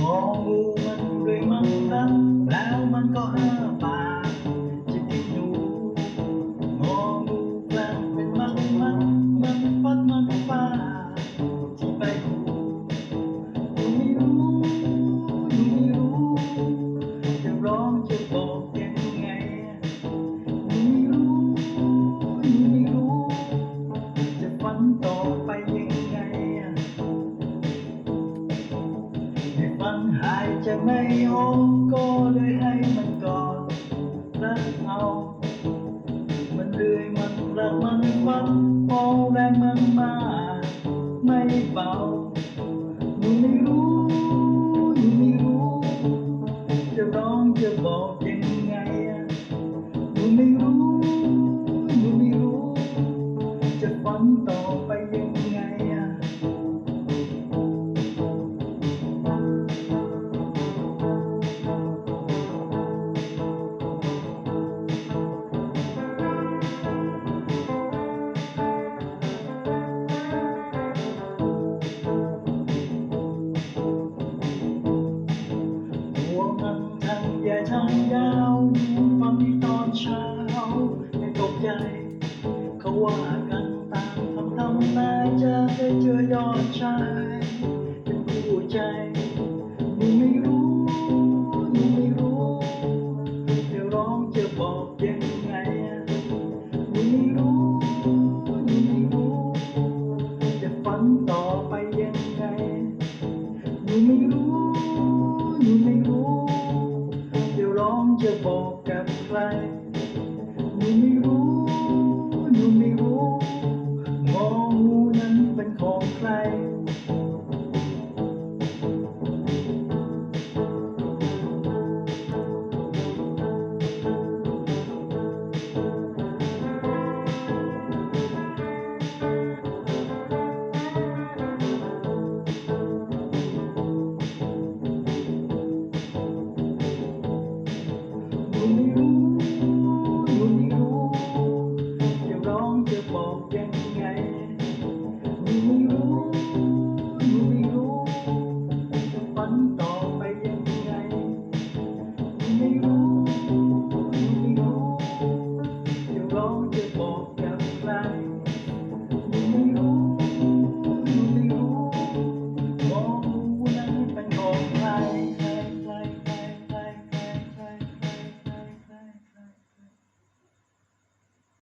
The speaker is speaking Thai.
long ให้ฝันหายใจไม่ออกก็เลยให้มันกอดรักเอา มันเลื่อยมันรักมันฟันมองแรงมันมาไม่เบาหนูไม่รู้หนูไม่รู้ จะร้องจะบอกยังไงหนูไม่รู้หนูไม่รู้ จะฝันต่อ อย่าทำยาวฟังตอนเช้าใม่ตกใจ เขาว่ากันตามคำทำนายจะได้เจอยอดชายเป็นผู้ใจหนูไม่รู้หนูไม่รู้จะร้องจะบอกยังไงหนูไม่รู้หนูไม่รู้จะฝันต่อไปยังไงหนูไม่รู้